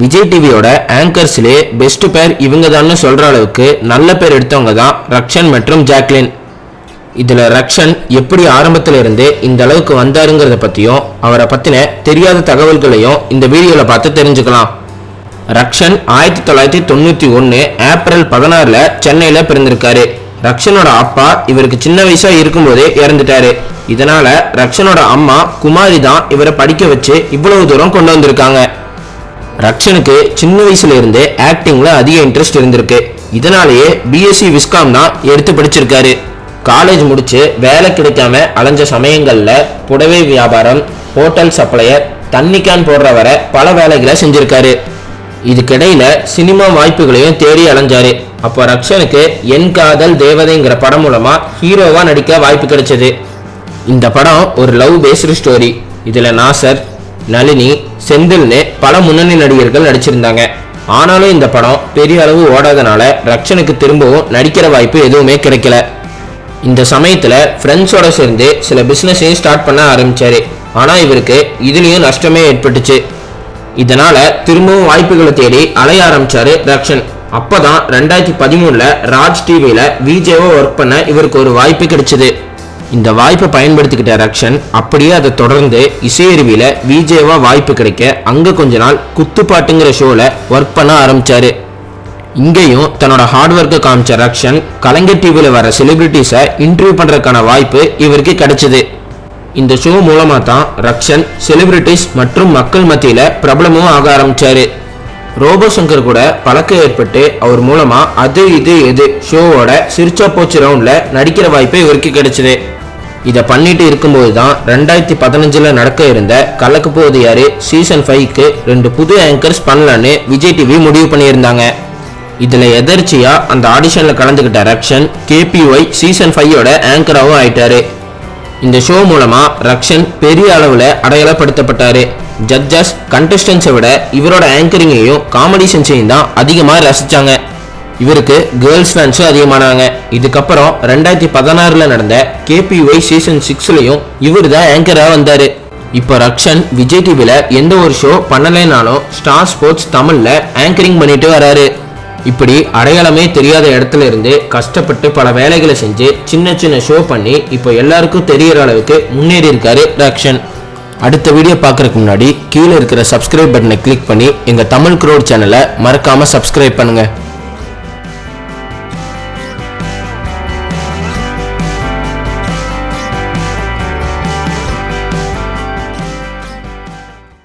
விஜய் டிவியோட ஆங்கர்ஸ்லே பெஸ்ட் பேர் இவங்க தான் சொல்கிற அளவுக்கு நல்ல பேர் எடுத்தவங்க தான் ரக்ஷன் மற்றும் ஜாக்லின். இதில் ரக்ஷன் எப்படி ஆரம்பத்தில் இருந்து இந்த அளவுக்கு வந்தாருங்கிறத பற்றியும் அவரை பற்றின தெரியாத தகவல்களையும் இந்த வீடியோவில் பார்த்து தெரிஞ்சுக்கலாம். ரக்ஷன் ஆயிரத்தி தொள்ளாயிரத்தி தொண்ணூற்றி ஒன்று ஏப்ரல் பதினாறில் சென்னையில் பிறந்திருக்காரு. ரக்ஷனோட அப்பா இவருக்கு சின்ன வயசாக இருக்கும்போதே இறந்துட்டாரு. இதனால ரக்ஷனோட அம்மா குமாரி தான் இவரை படிக்க வச்சு இவ்வளவு தூரம் கொண்டு வந்திருக்காங்க. ரக்ஷனுக்கு சின்ன வயசுல இருந்தே ஆக்டிங்ல அதிக இன்ட்ரெஸ்ட் இருந்திருக்கு. இதனாலேயே பிஎஸ்சி விஸ்காம் தான் எடுத்து படிச்சிருக்காரு. காலேஜ் முடிச்சு வேலை கிடைக்காம அலைஞ்ச சமயங்களில் புடவை வியாபாரம் ஹோட்டல் சப்ளையர் தண்ணிக்கான் போடுற வர பல வேலைகளை செஞ்சிருக்காரு. இதுக்கிடையில சினிமா வாய்ப்புகளையும் தேடி அலைஞ்சாரு. அப்போ ரக்ஷனுக்கு என் காதல் தேவதைங்கிற படம் மூலமா ஹீரோவா நடிக்க வாய்ப்பு கிடைச்சது. இந்த படம் ஒரு லவ் பேஸ்டு ஸ்டோரி இதில் நாசர் நளினி செந்தில்னு பல முன்னணி நடிகர்கள் நடிச்சிருந்தாங்க. ஆனாலும் இந்த படம் பெரிய அளவு ஓடாதனால ரக்ஷனுக்கு திரும்பவும் நடிக்கிற வாய்ப்பு எதுவுமே கிடைக்கல. இந்த சமயத்தில் ஃப்ரெண்ட்ஸோட சேர்ந்து சில பிஸ்னஸையும் ஸ்டார்ட் பண்ண ஆரம்பிச்சாரு. ஆனால் இவருக்கு இதுலேயும் நஷ்டமே ஏற்பட்டுச்சு. இதனால் திரும்பவும் வாய்ப்புகளை தேடி அலைய ஆரம்பிச்சாரு ரக்ஷன். அப்போ தான் ரெண்டாயிரத்தி பதிமூணில் ராஜ் டிவியில் விஜேவோ ஒர்க் பண்ண இவருக்கு ஒரு வாய்ப்பு கிடைச்சிது. இந்த வாய்ப்பை பயன்படுத்திக்கிட்ட ரக்ஷன் அப்படியே அதை தொடர்ந்து இசையருவியில் விஜேவா வாய்ப்பு கிடைக்க அங்கே கொஞ்ச நாள் குத்துப்பாட்டுங்கிற ஷோவில் ஒர்க் பண்ண ஆரம்பிச்சாரு. இங்கேயும் தன்னோட ஹார்ட் ஒர்க்கை காமிச்ச ரக்ஷன் கலைஞர் டிவியில் வர செலிபிரிட்டிஸை இன்டர்வியூ பண்ணுறதுக்கான வாய்ப்பு இவருக்கு கிடைச்சிது. இந்த ஷோ மூலமாக தான் ரக்ஷன் செலிபிரிட்டிஸ் மற்றும் மக்கள் மத்தியில் பிரபலமும் ஆக ஆரம்பிச்சாரு. ரோபோ சங்கர் கூட பழக்கம் ஏற்பட்டு அவர் மூலமாக அது இது எது ஷோவோட சிரிச்சா போச்சு ரவுண்டில் நடிக்கிற வாய்ப்பு இவருக்கு கிடைச்சிது. இதை பண்ணிட்டு இருக்கும்போது தான் ரெண்டாயிரத்தி பதினஞ்சில் நடக்க இருந்த கலக்கு போது யாரு சீசன் ஃபைவ்க்கு ரெண்டு புது ஆங்கர்ஸ் பண்ணலான்னு விஜய் டிவி முடிவு பண்ணியிருந்தாங்க. இதில் எதர்ச்சியாக அந்த ஆடிஷனில் கலந்துக்கிட்ட ரக்ஷன் கேபிஒய் சீசன் ஃபைவோட ஆங்கராகவும் ஆயிட்டாரு. இந்த ஷோ மூலமாக ரக்ஷன் பெரிய அளவில் அடையாளப்படுத்தப்பட்டாரு. ஜட்ஜஸ் கண்டஸ்டன்ஸை விட இவரோட ஆங்கரிங்கையும் காமெடி சென்ஸையும் தான் அதிகமாக ரசிச்சாங்க. இவருக்கு கேர்ள்ஸ் ஃபேன்ஸும் அதிகமானாங்க. இதுக்கப்புறம் ரெண்டாயிரத்தி பதினாறுல நடந்த கேபிஒய் சீசன் சிக்ஸ்லையும் இவர் தான் ஆங்கராக வந்தார். இப்போ ரக்ஷன் விஜய் டிவியில் எந்த ஒரு ஷோ பண்ணலைனாலும் ஸ்டார் ஸ்போர்ட்ஸ் தமிழில் ஆங்கரிங் பண்ணிட்டு வராரு. இப்படி அடையாளமே தெரியாத இடத்துல இருந்து கஷ்டப்பட்டு பல வேலைகளை செஞ்சு சின்ன சின்ன ஷோ பண்ணி இப்போ எல்லாருக்கும் தெரியற அளவுக்கு முன்னேறி இருக்காரு ரக்ஷன். அடுத்த வீடியோ பார்க்கறதுக்கு முன்னாடி கீழே இருக்கிற சப்ஸ்கிரைப் பட்டனை கிளிக் பண்ணி எங்கள் தமிழ் குரோட் சேனலை மறக்காமல் சப்ஸ்கிரைப் பண்ணுங்கள்